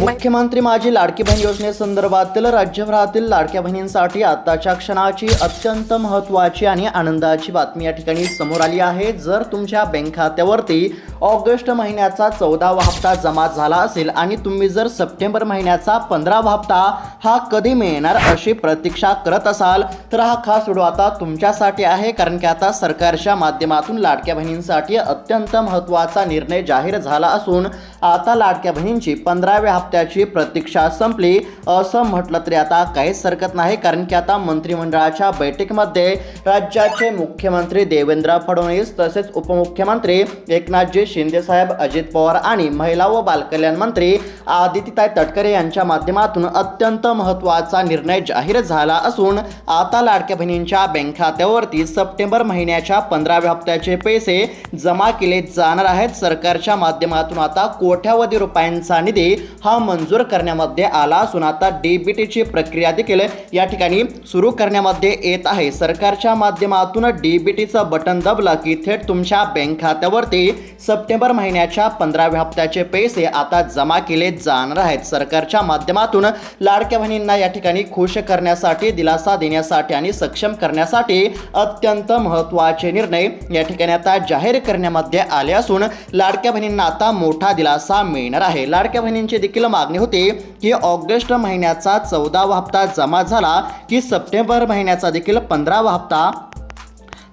मुख्यमंत्री माझी लाडकी बहीण योजनेसंदर्भातील राज्यभरातील लाडक्या बहिणींसाठी आत्ताच्या क्षणाची अत्यंत महत्त्वाची आणि आनंदाची बातमी या ठिकाणी समोर आली आहे. जर तुमच्या बँक खात्यावरती ऑगस्ट महिन्याचा चौदावा हप्ता जमा झाला असेल आणि तुम्ही जर सप्टेंबर महिन्याचा पंधरावा हप्ता हा कधी मिळणार अशी प्रतीक्षा करत असाल तर हा खास व्हिडिओ आता तुमच्यासाठी आहे. कारण की आता सरकारच्या माध्यमातून लाडक्या बहिणींसाठी अत्यंत महत्त्वाचा निर्णय जाहीर झाला असून आता लाडक्या बहिणींची पंधराव्या हप्त्याची प्रतीक्षा संपली. असं म्हटलं तरी आता काहीच हरकत नाही कारण की आता मंत्रिमंडळाच्या बैठकीमध्ये राज्याचे मुख्यमंत्री देवेंद्र फडणवीस तसेच उपमुख्यमंत्री एकनाथजी शिंदेसाहेब अजित पवार आणि महिला व बालकल्याण मंत्री आदित्यताई तटकरे यांच्या माध्यमातून अत्यंत महत्त्वाचा निर्णय जाहीर झाला असून आता लाडक्या बहिणींच्या बँक खात्यावरती सप्टेंबर महिन्याच्या पंधराव्या हप्त्याचे पैसे जमा केले जाणार आहेत. सरकारच्या माध्यमातून आता कोट्यावधी रुपयांचा निधी हा मंजूर करण्यामध्ये आला असून आता डीबीटीची प्रक्रिया देखील या ठिकाणी सुरू करण्यामध्ये येत आहे. सरकारच्या माध्यमातून डीबीटीचं बटन दाबलं की थेट तुमच्या बँक खात्यावरती सप्टेंबर महिन्याच्या पंधराव्या हप्त्याचे पैसे आता जमा केले जाणार आहेत. सरकारच्या माध्यमातून लाडक्या बहिणींना या ठिकाणी खुश करण्यासाठी दिलासा देण्यासाठी आणि सक्षम करण्यासाठी अत्यंत महत्त्वाचे निर्णय या ठिकाणी आता जाहीर करण्यामध्ये आले असून लाडक्या बहिणींना आता मोठा दिलासा मिळणार आहे. लाडक्या बहिणींची देखील मागणी होती की ऑगस्ट महिन्याचा चौदावा हप्ता जमा झाला की सप्टेंबर महिन्याचा देखील पंधरावा हप्ता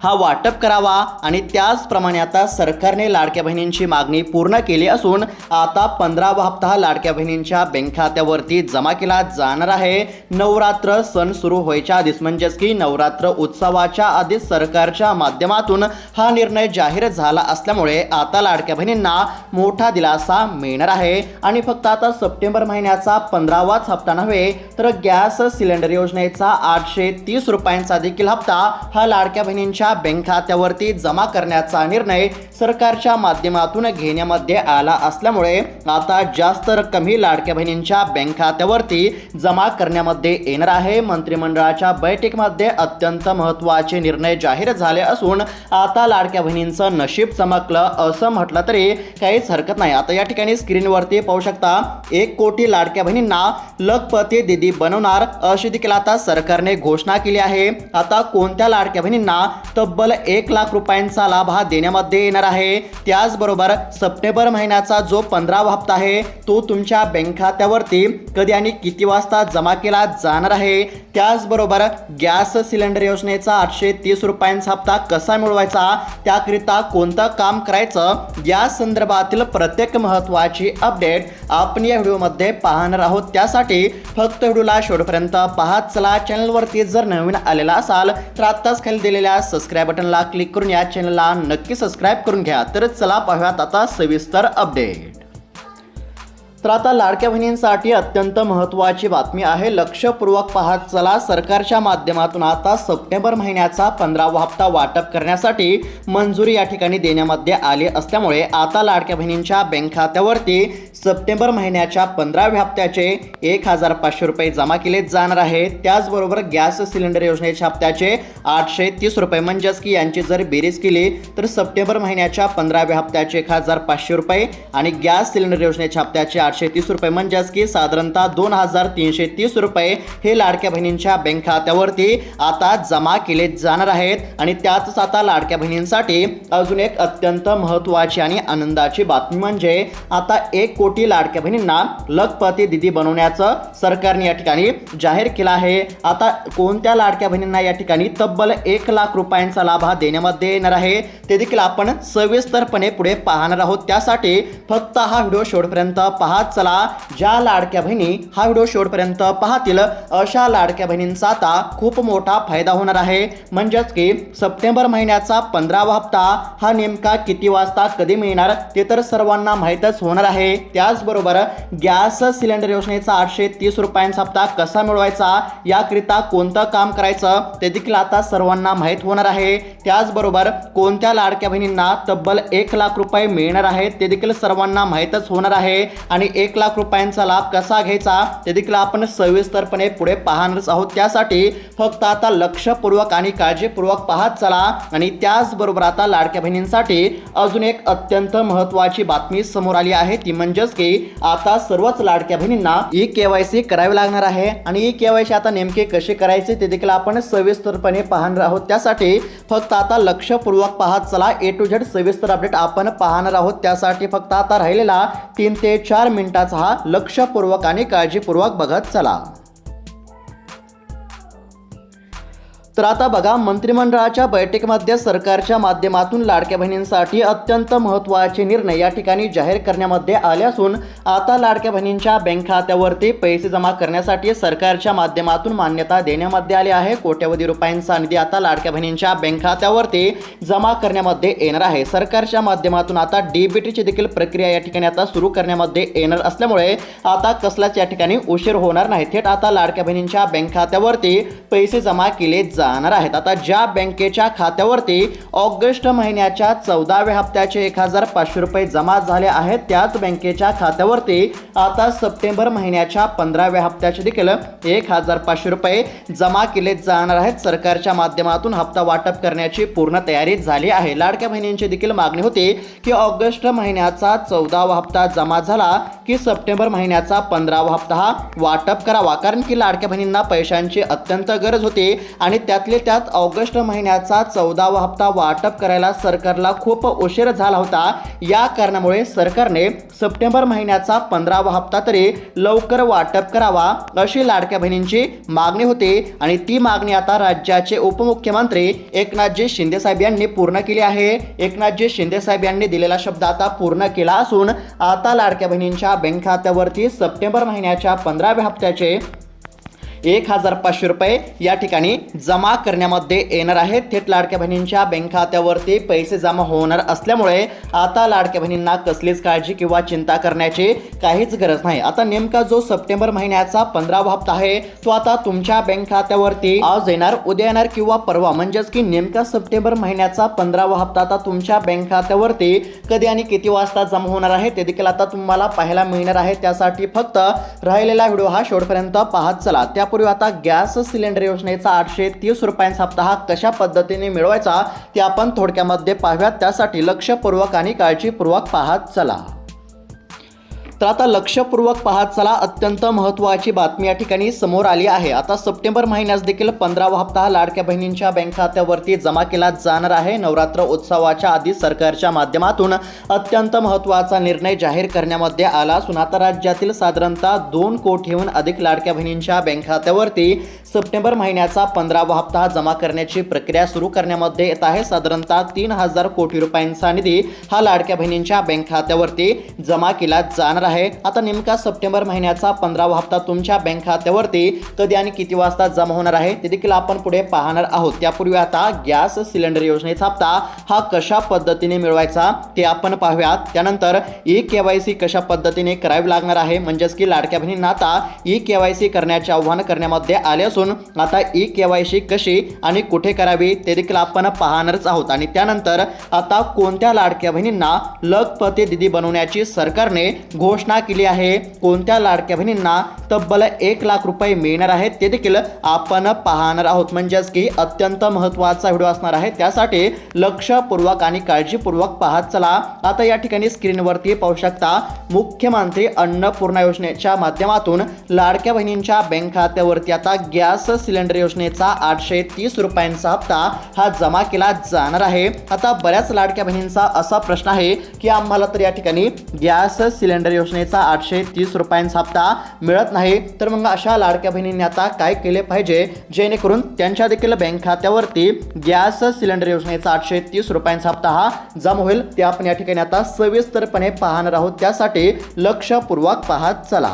हा वाटप करावा आणि त्याचप्रमाणे आता सरकारने लाडक्या बहिणींची मागणी पूर्ण केली असून आता पंधरावा हप्ता लाडक्या बहिणींच्या बँक खात्यावरती जमा केला जाणार आहे. नवरात्र सण सुरू व्हायच्या आधीच म्हणजेच की नवरात्र उत्सवाच्या आधीच सरकारच्या माध्यमातून हा निर्णय जाहीर झाला असल्यामुळे आता लाडक्या बहिणींना मोठा दिलासा मिळणार आहे. आणि फक्त आता सप्टेंबर महिन्याचा पंधरावाच हप्ता नव्हे तर गॅस सिलेंडर योजनेचा आठशे तीस रुपयांचा देखील हप्ता हा लाडक्या बहिणींच्या बँक खात्यावरती जमा करण्याचा निर्णय सरकारच्या माध्यमातून घेण्यामध्ये आला असल्यामुळे आता जास्त रक्कम ही लाडक्या बहिणींच्या बँक खात्यावरती जमा करण्यामध्ये येणार आहे. मंत्रिमंडळाच्या बैठकीमध्ये अत्यंत महत्त्वाचे निर्णय जाहीर झाले असून आता लाडक्या बहिणींचं नशीब चमकलं असं म्हटलं तरी काहीच हरकत नाही. आता या ठिकाणी स्क्रीनवरती पाहू शकता एक कोटी लाडक्या बहिणींना लखपती दिदी बनवणार अशी देखील आता सरकारने घोषणा केली आहे. आता कोणत्या लाडक्या बहिणींना तब्बल एक लाख रुपयांचा लाभ हा देण्यामध्ये येणार आहे. त्याचबरोबर सप्टेंबर महिन्याचा जो पंधरावा हप्ता आहे तो तुमच्या बँक खात्यावरती कधी आणि किती वाजता जमा केला जाणार आहे? त्याचबरोबर गॅस सिलेंडर योजनेचा आठशे तीस रुपयांचा हप्ता कसा मिळवायचा? त्याकरिता कोणतं काम करायचं? या संदर्भातील प्रत्येक महत्त्वाची अपडेट आपण या व्हिडिओमध्ये पाहणार आहोत. त्यासाठी फक्त व्हिडिओला शेवटपर्यंत पाहत चला. चॅनलवरती जर नवीन आलेला असाल तर आत्ताच खाली दिलेल्या सबस्क्राईब बटनला क्लिक करून या चॅनलला नक्की सबस्क्राईब करून घ्या. तर चला पाहूयात आता सविस्तर अपडेट तर आता लाडक्या बहिणींसाठी अत्यंत महत्त्वाची बातमी आहे. लक्षपूर्वक पाहत चला सरकारच्या माध्यमातून आता सप्टेंबर महिन्याचा पंधरावा हप्ता वाटप करण्यासाठी मंजुरी या ठिकाणी देण्यामध्ये आली असल्यामुळे आता लाडक्या बहिणींच्या बँक खात्यावरती सप्टेंबर महिन्याच्या पंधराव्या हप्त्याचे एक हजार पाचशे रुपये जमा केले जाणार आहे. त्याचबरोबर गॅस सिलेंडर योजनेच्या हप्त्याचे आठशे तीस रुपये म्हणजेच की यांची जर बेरीज केली तर सप्टेंबर महिन्याच्या पंधराव्या हप्त्याचे एक हजार पाचशे रुपये आणि गॅस सिलेंडर योजनेच्या हप्त्याचे आठशे तीस रुपये म्हणजेच की साधारणतः दोन हजार तीनशे तीस रुपये हे लाडक्या बहिणींच्या बँक खात्यावरती आता जमा केले जाणार आहेत. आणि त्यातच आता लाडक्या बहिणींसाठी अजून एक अत्यंत महत्त्वाची आणि आनंदाची बातमी म्हणजे आता एक कोटी लाडक्या बहिणींना लखपती दिदी बनवण्याचं सरकारने या ठिकाणी जाहीर केलं आहे. आता कोणत्या लाडक्या बहिणींना या ठिकाणी तब्बल एक लाख रुपयांचा लाभ हा देण्यामध्ये येणार आहे? ते देखील आपण सविस्तरपणे पुढे पाहणार आहोत. त्यासाठी फक्त हा व्हिडिओ शेवटपर्यंत पाहत चला. ज्या लाडक्या बहिणी हा व्हिडिओ शेवटपर्यंत पाहतील अशा लाडक्या बहिणींचा आता खूप मोठा फायदा होणार आहे. म्हणजेच की सप्टेंबर महिन्याचा पंधरावा हप्ता हा नेमका किती वाजता कधी मिळणार ते तर सर्वांना माहीतच होणार आहे. त्याचबरोबर गॅस सिलेंडर योजनेचा आठशे तीस रुपयांचा हप्ता कसा मिळवायचा याकरिता कोणतं काम करायचं ते देखील आता सर्वांना माहीत होणार आहे. त्याचबरोबर कोणत्या लाडक्या बहिणींना तब्बल एक लाख रुपये मिळणार आहेत ते देखील सर्वांना माहीतच होणार आहे. आणि आणि एक लाख रुपयांचा लाभ कसा घ्यायचा ते देखील आपण सविस्तरपणे पुढे पाहणारच आहोत. त्यासाठी फक्त आता लक्षपूर्वक आणि काळजीपूर्वक पाहत चला आणि त्याचबरोबर आता लाडक्या बहिणींसाठी अजून एक अत्यंत महत्त्वाची बातमी समोर आली आहे. ती म्हणजेच की आता सर्वच लाडक्या बहिणींना ई केवायसी करावी लागणार आहे आणि ई केवायसी आता नेमके कसे करायचे ते देखील आपण सविस्तरपणे पाहणार आहोत. त्यासाठी फक्त आता लक्षपूर्वक पाहत चला. ए टू झेड सविस्तर अपडेट आपण पाहणार आहोत. त्यासाठी फक्त आता राहिलेला तीन ते चार मिनिटाचा हा लक्षपूर्वक आणि काळजीपूर्वक बघत चला. तर आता बघा मंत्रिमंडळाच्या बैठकीमध्ये सरकारच्या माध्यमातून लाडक्या बहिणींसाठी अत्यंत महत्त्वाचे निर्णय या ठिकाणी जाहीर करण्यामध्ये आले असून आता लाडक्या बहिणींच्या बँक खात्यावरती पैसे जमा करण्यासाठी सरकारच्या माध्यमातून मान्यता देण्यामध्ये आली आहे. कोट्यवधी रुपयांचा निधी आता लाडक्या बहिणींच्या बँक खात्यावरती जमा करण्यामध्ये येणार आहे. सरकारच्या माध्यमातून आता डीबीटीची देखील प्रक्रिया या ठिकाणी आता सुरू करण्यामध्ये येणार असल्यामुळे आता कसलाच या ठिकाणी उशीर होणार नाही. थेट आता लाडक्या बहिणींच्या बँक खात्यावरती पैसे जमा केले जा जाणार आहेत. आता ज्या बँकेच्या खात्यावरती ऑगस्ट महिन्याच्या चौदाव्या हप्त्याचे एक हजार पाचशे रुपये जमा झाले आहेत त्याच बँकेच्या खात्यावरती आता सप्टेंबर महिन्याच्या पंधराव्या हप्त्याचे देखील एक हजार पाचशे रुपये जमा केले जाणार आहेत. सरकारच्या माध्यमातून हप्ता वाटप करण्याची पूर्ण तयारी झाली आहे. लाडक्या बहिणींची देखील मागणी होती की ऑगस्ट महिन्याचा चौदावा हप्ता जमा झाला की सप्टेंबर महिन्याचा पंधरावा हप्ता हा वाटप करावा. कारण की लाडक्या बहिणींना पैशांची अत्यंत गरज होती आणि त्यातले त्यात ऑगस्ट महिन्याचा चौदावा हप्ता वाटप करायला सरकारला खूप उशीर झाला होता. या कारणामुळे सरकारने सप्टेंबर महिन्याचा पंधरावा हप्ता तरी लवकर वाटप करावा अशी लाडक्या बहिणींची मागणी होती. आणि ती मागणी आता राज्याचे उपमुख्यमंत्री एकनाथजी शिंदेसाहेब यांनी पूर्ण केली आहे. एकनाथजी शिंदेसाहेब यांनी दिलेला शब्द आता पूर्ण केला असून आता लाडक्या बहिणींच्या बँक खात्यावरती सप्टेंबर महिन्याच्या पंधराव्या हप्त्याचे एक हजार पाचशे रुपये या ठिकाणी जमा करण्यामध्ये येणार आहेत थेट लाडक्या बहिणींच्या बँक खात्यावरती पैसे जमा होणार असल्यामुळे आता लाडक्या बहिणींना कसलीच काळजी किंवा चिंता करण्याची काहीच गरज नाही. आता नेमका जो सप्टेंबर महिन्याचा पंधरावा हप्ता आहे तो आता तुमच्या बँक खात्यावरती आज येणार उद्या येणार किंवा परवा? म्हणजेच की नेमका सप्टेंबर महिन्याचा पंधरावा हप्ता आता तुमच्या बँक खात्यावरती कधी आणि किती वाजता जमा होणार आहे ते देखील आता तुम्हाला पाहायला मिळणार आहे. त्यासाठी फक्त राहिलेला व्हिडिओ हा शेवटपर्यंत पाहत चला. त्या यापूर्वी आता गॅस सिलेंडर योजनेचा आठशे तीस रुपयांचा हप्ता हा कशा पद्धतीने मिळवायचा ते आपण थोडक्यामध्ये पाहूयात. त्यासाठी लक्षपूर्वक आणि काळजीपूर्वक पाहत चला. तर आता लक्षपूर्वक पाहत चला अत्यंत महत्त्वाची बातमी या ठिकाणी समोर आली आहे. आता सप्टेंबर महिन्यास देखील पंधरावा हप्ता हा लाडक्या बहिणींच्या बँक खात्यावरती जमा केला जाणार आहे. नवरात्र उत्सवाच्या आधी सरकारच्या माध्यमातून अत्यंत महत्त्वाचा निर्णय जाहीर करण्यामध्ये आला. असून आता राज्यातील साधारणतः दोन कोटीहून अधिक लाडक्या बहिणींच्या बँक खात्यावरती सप्टेंबर महिन्याचा पंधरावा हप्ता जमा करण्याची प्रक्रिया सुरू करण्यामध्ये येत आहे. साधारणतः तीन हजार कोटी रुपयांचा निधी हा लाडक्या बहिणींच्या बँक खात्यावरती जमा केला जाणार आहे. आता नेमका सप्टेंबर महिन्याचा पंधरावा हप्ता तुमच्या बँक खात्यावरती कधी आणि किती वाजता जमा होणार आहे ते देखील आपण पुढे पाहणार आहोत. त्यापूर्वी आता गॅस सिलेंडर योजनेचा हप्ता हा कशा पद्धतीने मिळवायचा ते आपण पाहूयात. त्यानंतर ई केवायसी कशा पद्धतीने करावी लागणार आहे म्हणजेच की लाडक्या बहिणींना आता ई केवायसी करण्याचे आव्हान करण्यामध्ये आले असून आता ई केवायसी कशी आणि कुठे करावी ते देखील आपण पाहणारच आहोत. आणि त्यानंतर आता कोणत्या लाडक्या बहिणींना लखपती दिदी बनवण्याची सरकारने घोषणा केली आहे. कोणत्या लाडक्या बहिणींना तब्बल एक लाख रुपये मिळणार आहेत ते देखील आपण पाहणार आहोत. म्हणजेच की अत्यंत महत्त्वाचा व्हिडिओ असणार आहे. त्यासाठी लक्षपूर्वक आणि काळजीपूर्वक पाहत चला. आता या ठिकाणी स्क्रीनवरती पाहू शकता मुख्यमंत्री अन्नपूर्णा योजनेच्या माध्यमातून लाडक्या बहिणींच्या बँक खात्यावरती आता गॅस सिलेंडर योजनेचा आठशे तीस रुपयांचा हप्ता हा जमा केला जाणार आहे. आता बऱ्याच लाडक्या बहिणींचा असा प्रश्न आहे की आम्हाला तर या ठिकाणी गॅस सिलेंडर योजना योजनेचा आठशे तीस रुपयांचा हप्ता मिळत नाही तर मग अशा लाडक्या बहिणींनी आता काय केले पाहिजे? जेणेकरून त्यांच्या देखील बँक खात्यावरती गॅस सिलेंडर योजनेचा आठशे तीस रुपयांचा हप्ता हा जमा होईल. ते आपण या ठिकाणी आता सविस्तरपणे पाहणार आहोत. त्यासाठी लक्षपूर्वक पाहत चला.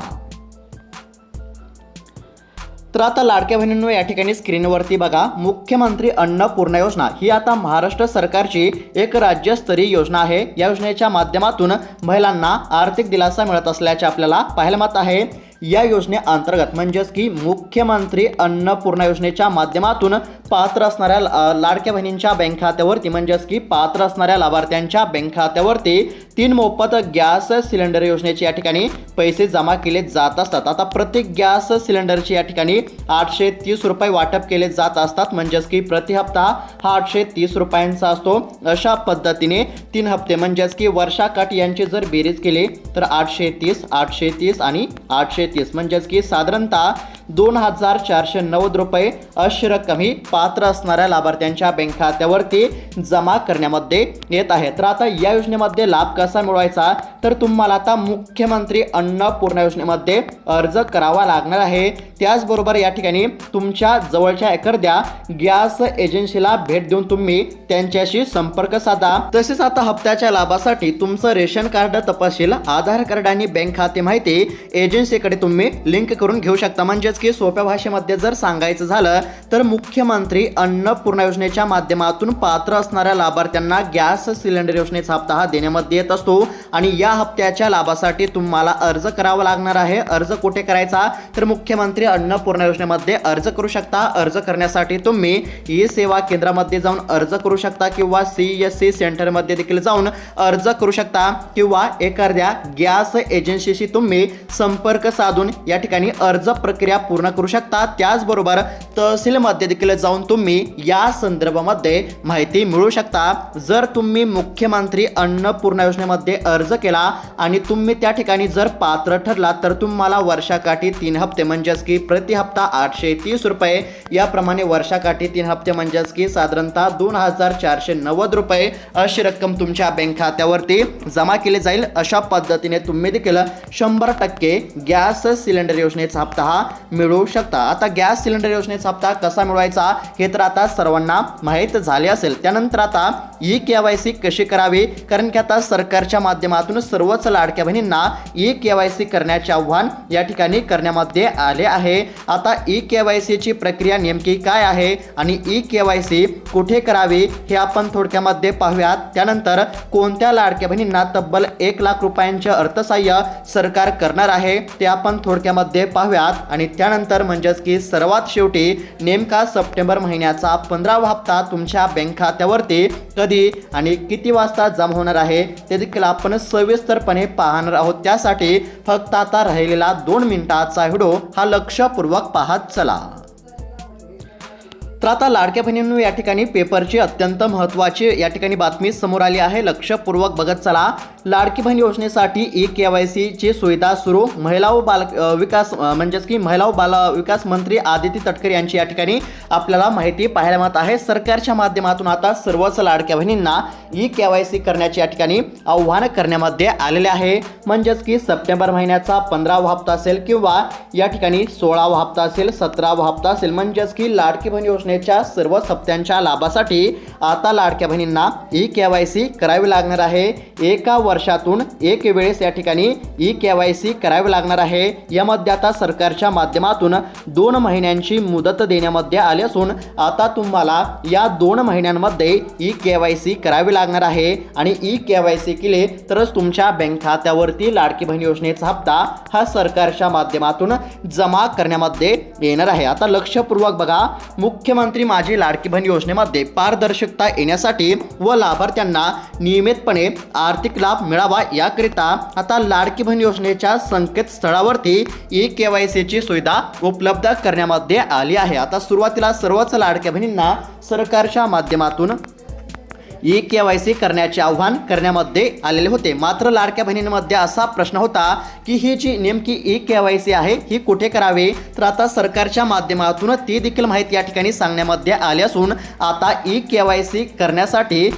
तर आता लाडक्या बहिणींनो या ठिकाणी स्क्रीनवरती बघा मुख्यमंत्री अन्नपूर्णा योजना. ही आता महाराष्ट्र सरकारची एक राज्यस्तरीय योजना आहे. या योजनेच्या माध्यमातून महिलांना आर्थिक दिलासा मिळत असल्याचे आपल्याला पाहायला मत आहे. या योजनेअंतर्गत म्हणजेच की मुख्यमंत्री अन्नपूर्णा योजनेच्या माध्यमातून पात्र असणाऱ्या लाडक्या बहिणींच्या बँक खात्यावरती म्हणजेच की पात्र असणाऱ्या लाभार्थ्यांच्या बँक खात्यावरती तीन मोफत गॅस सिलेंडर योजनेचे या ठिकाणी पैसे जमा केले जात असतात. आता प्रत्येक गॅस सिलेंडरची या ठिकाणी आठशे तीस रुपये वाटप केले जात असतात. म्हणजेच की प्रति हप्ता हा आठशे तीस रुपयांचा असतो. अशा पद्धतीने तीन हप्ते म्हणजेच की वर्षाकाठ यांची जर बेरीज केली तर आठशे तीस आठशे तीस आणि आठशे तीस म्हणजेच की साधारणतः दोन हजार चारशे नव्वद रुपये अशी रक्कम ही पात्र असणाऱ्या लाभार्थ्यांच्या बँक खात्यावरती जमा करण्यामध्ये येत आहे. तर आता या योजनेमध्ये लाभ कसा मिळवायचा? तर तुम्हाला आता मुख्यमंत्री अन्नपूर्णा योजनेमध्ये अर्ज करावा लागणार आहे. त्याचबरोबर या ठिकाणी तुमच्या जवळच्या एखाद्या गॅस एजन्सीला भेट देऊन तुम्ही त्यांच्याशी संपर्क साधा. तसेच आता हप्त्याच्या लाभासाठी तुमचं रेशन कार्ड तपशील आधार कार्ड आणि बँक खाते माहिती एजन्सीकडे तुम्ही लिंक करून घेऊ शकता. म्हणजेच इतके सोप्या भाषेमध्ये जर सांगायचं झालं तर मुख्यमंत्री अन्नपूर्णा योजनेच्या माध्यमातून पात्र असणाऱ्या लाभार्थ्यांना गॅस सिलेंडर योजनेचा हप्ता हा देण्यामध्ये येत असतो. आणि या हप्त्याच्या लाभासाठी तुम्हाला अर्ज करावा लागणार आहे. अर्ज कुठे करायचा? तर मुख्यमंत्री अन्नपूर्णा योजनेमध्ये अर्ज करू शकता. अर्ज करण्यासाठी तुम्ही ई सेवा केंद्रामध्ये जाऊन अर्ज करू शकता किंवा सी एस सी सेंटरमध्ये देखील जाऊन अर्ज करू शकता किंवा एखाद्या गॅस एजन्सीशी तुम्ही संपर्क साधून या ठिकाणी अर्ज प्रक्रिया पूर्ण करू शकता. त्याचबरोबर तहसीलमध्ये देखील जाऊन तुम्ही या संदर्भामध्ये माहिती मिळवू शकता. जर तुम्ही मुख्यमंत्री अन्नपूर्णा योजनेमध्ये अर्ज केला आणि तुम्ही त्या ठिकाणी जर पात्र ठरला तर तुम्हाला वर्षाकाठी तीन हप्ते म्हणजेच की प्रति हप्ता आठशे तीस रुपये. याप्रमाणे वर्षाकाठी तीन हप्ते म्हणजेच की साधारणतः दोन हजार चारशे नव्वद रुपये अशी रक्कम तुमच्या बँक खात्यावरती जमा केली जाईल. अशा पद्धतीने तुम्ही देखील शंभर टक्के गॅस सिलेंडर योजनेचा हप्ता हा मिळवू शकता. आता गॅस सिलेंडर योजनेचा हप्ता कसा मिळवायचा हे तर आता सर्वांना माहीत झाले असेल. त्यानंतर आता ई के वाय सी कशी करावी? कारण की आता सरकारच्या माध्यमातून सर्वच लाडक्या बहिणींना ई के वाय सी करण्याचे आव्हान या ठिकाणी करण्यामध्ये आले आहे. आता ई के वाय सीची प्रक्रिया नेमकी काय आहे आणि ई के वाय सी कुठे करावी हे आपण थोडक्यामध्ये पाहूयात. त्यानंतर कोणत्या लाडक्या बहिणींना तब्बल एक लाख रुपयांचे अर्थसहाय्य सरकार करणार आहे ते आपण थोडक्यामध्ये पाहूयात आणि त्यानंतर म्हणजेच की सर्वात शेवटी नेमका सप्टेंबर महिन्याचा पंधरावा हप्ता तुमच्या बँक खात्यावरती कधी आणि किती वाजता जमा होणार आहे ते देखील आपण सविस्तरपणे पाहणार आहोत. त्यासाठी फक्त आता राहिलेला दोन मिनिटाचा व्हिडिओ हा लक्षपूर्वक पाहत चला. तर आता लाडक्या बहिणींनो या ठिकाणी पेपरची अत्यंत महत्त्वाची या ठिकाणी बातमी समोर आली आहे. लक्षपूर्वक बघत चला. लाडकी बहीण योजनेसाठी ई के वाय सीची सुविधा सुरू. महिला व बाल विकास म्हणजेच की महिला व बाल विकास मंत्री आदिती तटकरे यांची या ठिकाणी आपल्याला माहिती पाहायला मिळत आहे. सरकारच्या माध्यमातून आता सर्वच लाडक्या बहिणींना ई के वाय सी करण्याचे या ठिकाणी आव्हान करण्यामध्ये आलेले आहे. म्हणजेच की सप्टेंबर महिन्याचा पंधरावा हप्ता असेल किंवा या ठिकाणी सोळावा हप्ता असेल सतरावा हप्ता असेल म्हणजेच की लाडकी बहीण योजनेच्या सर्व हप्त्यांच्या लाभासाठी आता लाडक्या बहिणींना ई के वाय सी करावी लागणार आहे. एका वर्षातून एक वेळेस या ठिकाणी ई के वाय सी करावी लागणार आहे. यामध्ये आता सरकारच्या माध्यमातून दोन महिन्यांची मुदत देण्यामध्ये आली असून आता तुम्हाला या दोन महिन्यांमध्ये ई के वाय सी करावी लागणार आहे. आणि ई के वाय सी केले तरच तुमच्या बँक खात्यावरती लाडकी बहीण योजनेचा हप्ता हा सरकारच्या माध्यमातून जमा करण्यामध्ये येणार आहे. आता लक्षपूर्वक बघा मुख्यमंत्री माझी लाडकी बहीण योजनेमध्ये पारदर्शकता येण्यासाठी व लाभार्थ्यांना नियमितपणे आर्थिक लाभ मिळावा याकरिता आता लाडकी बहीण योजनेच्या संकेतस्थळावरती ई के वाय सीची सुविधा उपलब्ध करण्यामध्ये आली आहे. आता सुरुवातीला सर्वच लाडक्या बहिणींना सरकारच्या माध्यमातून ई के वाय सी करण्याचे आव्हान करण्यामध्ये आलेले होते. मात्र लाडक्या बहिणींमध्ये असा प्रश्न होता की ही जी नेमकी ई के वाय सी आहे ही कुठे करावी? तर आता सरकारच्या माध्यमातून ती देखील माहिती या ठिकाणी सांगण्यामध्ये आली असून आता ई के वाय सी करण्यासाठी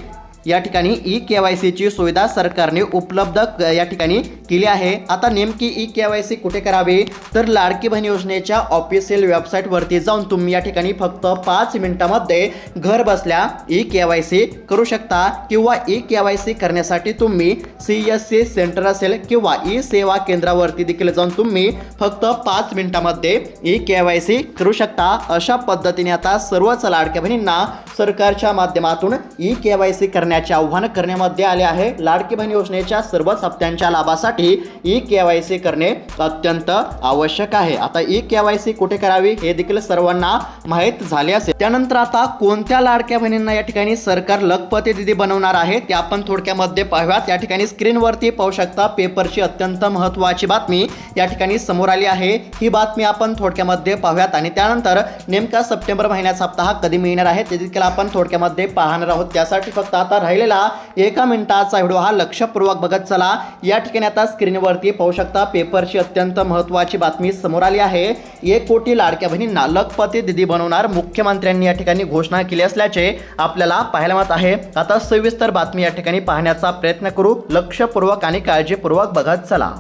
या ठिकाणी ई के वाय सीची सुविधा सरकारने उपलब्ध या ठिकाणी केली आहे. आता नेमकी ई के वाय सी कुठे करावी? तर लाडकी बहीण योजनेच्या ऑफिशियल वेबसाईटवरती जाऊन तुम्ही या ठिकाणी फक्त पाच मिनिटामध्ये घर बसल्या ई के वाय सी करू शकता किंवा ई के वाय सी करण्यासाठी तुम्ही सी एस सी सेंटर असेल किंवा ई सेवा केंद्रावरती देखील जाऊन तुम्ही फक्त पाच मिनिटामध्ये ई के वाय सी करू शकता. अशा पद्धतीने आता सर्वच लाडक्या बहिणींना सरकारच्या माध्यमातून ई के वाय सी करण्या करण्याचे आव्हान करण्यामध्ये आले आहे. लाडकी बहीण योजनेच्या सर्वच हप्त्यांच्या लाभासाठी ई के वाय सी करणे अत्यंत आवश्यक आहे. आता ई के वाय सी कुठे करावी हे देखील सर्वांना माहीत झाले असेल. त्यानंतर आता कोणत्या लाडक्या बहिणींना या ठिकाणी सरकार लखपती दिदी बनवणार आहे ते आपण थोडक्यामध्ये पाहूयात. या ठिकाणी स्क्रीनवरती पाहू शकता पेपरची अत्यंत महत्त्वाची बातमी या ठिकाणी समोर आली आहे. ही बातमी आपण थोडक्यामध्ये पाहूयात आणि त्यानंतर नेमका सप्टेंबर महिन्याचा हप्ता हा कधी मिळणार आहे ते देखील आपण थोडक्यामध्ये पाहणार आहोत. त्यासाठी फक्त आता राहिलेला एका मिनिटाचा व्हिडिओ हा लक्षपूर्वक बघत चला. या ठिकाणी आता स्क्रीनवरती पाहू शकता पेपरची अत्यंत महत्त्वाची बातमी समोर आली आहे. एक कोटी लाडक्या बहिणींना लखपती दिदी बनवणार मुख्यमंत्र्यांनी या ठिकाणी घोषणा केली असल्याचे आपल्याला पाहायला मिळत आहे. आता सविस्तर बातमी या ठिकाणी पाहण्याचा प्रयत्न करू. लक्षपूर्वक आणि काळजीपूर्वक बघत चला.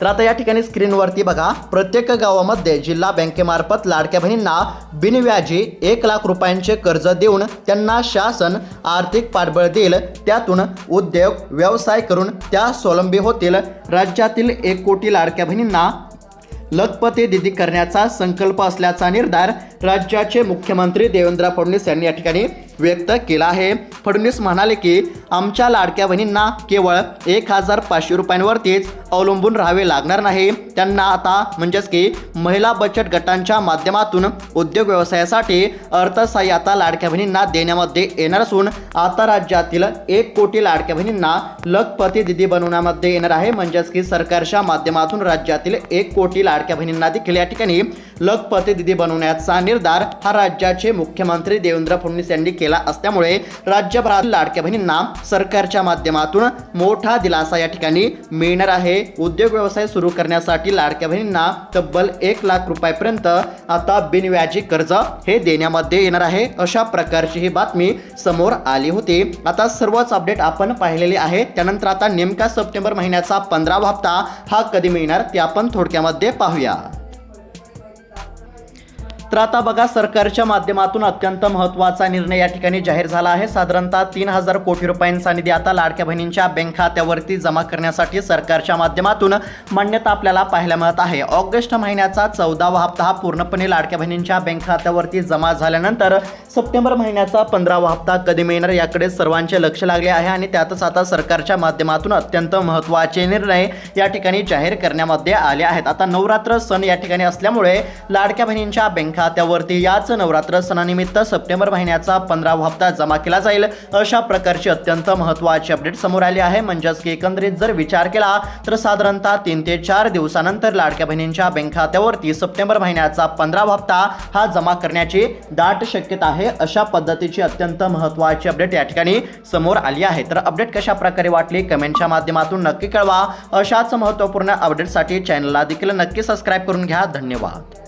तर आता या ठिकाणी स्क्रीनवरती बघा प्रत्येक गावामध्ये जिल्हा बँकेमार्फत लाडक्या बहिणींना बिनव्याजी एक लाख रुपयांचे कर्ज देऊन त्यांना शासन आर्थिक पाठबळ देईल. त्यातून उद्योग व्यवसाय करून त्या स्वावलंबी होतील. राज्यातील एक कोटी लाडक्या बहिणींना लखपती दिदी करण्याचा संकल्प असल्याचा निर्धार राज्याचे मुख्यमंत्री देवेंद्र फडणवीस यांनी या ठिकाणी व्यक्त केला आहे. फडणवीस म्हणाले की आमच्या लाडक्या बहिणींना केवळ एक हजार पाचशे रुपयांवरतीच अवलंबून राहावे लागणार नाही. त्यांना आता म्हणजेच की महिला बचत गटांच्या माध्यमातून उद्योग व्यवसायासाठी अर्थसहाय्य आता लाडक्या बहिणींना देण्यामध्ये येणार असून आता राज्यातील एक कोटी लाडक्या बहिणींना लखपती दिदी बनवण्यामध्ये येणार आहे. म्हणजेच की सरकारच्या माध्यमातून राज्यातील एक कोटी लाडक्या बहिणींना देखील या ठिकाणी लखपती दिदी बनवण्याचा निर्धार हा राज्याचे मुख्यमंत्री देवेंद्र फडणवीस यांनी केला केला असल्यामुळे राज्यभरात लाडक्या बहिणींना सरकारच्या माध्यमातून मोठा दिलासा या ठिकाणी मिळणार आहे. उद्योग व्यवसाय सुरू करण्यासाठी लाडक्या बहिणींना तब्बल एक लाख रुपयापर्यंत आता बिनव्याजी कर्ज हे देण्यामध्ये येणार आहे. अशा प्रकारची ही बातमी समोर आली होती. आता सर्वच अपडेट आपण पाहिलेले आहे. त्यानंतर आता नेमका सप्टेंबर महिन्याचा पंधरावा हप्ता हा कधी मिळणार ते आपण थोडक्यामध्ये पाहूया. तर आता बघा सरकारच्या माध्यमातून अत्यंत महत्त्वाचा निर्णय या ठिकाणी जाहीर झाला आहे. साधारणतः तीन हजार कोटी रुपयांचा निधी आता लाडक्या बहिणींच्या बँक खात्यावरती जमा करण्यासाठी सरकारच्या माध्यमातून मान्यता आपल्याला पाहायला मिळत आहे. ऑगस्ट महिन्याचा चौदावा हप्ता हा पूर्णपणे लाडक्या बहिणींच्या बँक खात्यावरती जमा झाल्यानंतर सप्टेंबर महिन्याचा पंधरावा हप्ता कधी मिळणार याकडे सर्वांचे लक्ष लागले आहे आणि त्यातच आता सरकारच्या माध्यमातून अत्यंत महत्त्वाचे निर्णय या ठिकाणी जाहीर करण्यामध्ये आले आहेत. आता नवरात्र सण या ठिकाणी असल्यामुळे लाडक्या बहिणींच्या बँक खात्यावरती याच नवरात्र सणानिमित्त सप्टेंबर महिन्याचा पंधरावा हप्ता जमा केला जाईल. अशा प्रकारची अत्यंत महत्त्वाची अपडेट समोर आली आहे. म्हणजेच की एकंदरीत जर विचार केला तर साधारणतः तीन ते चार दिवसानंतर लाडक्या बहिणींच्या बँक खात्यावरती सप्टेंबर महिन्याचा पंधरावा हप्ता हा जमा करण्याची दाट शक्यता आहे. अशा पद्धतीची अत्यंत महत्त्वाची अपडेट या ठिकाणी समोर आली आहे. तर अपडेट कशा प्रकारे वाटली? कमेंटच्या माध्यमातून नक्की कळवा. अशाच महत्त्वपूर्ण अपडेटसाठी चॅनलला देखील नक्की सबस्क्राईब करून घ्या. धन्यवाद.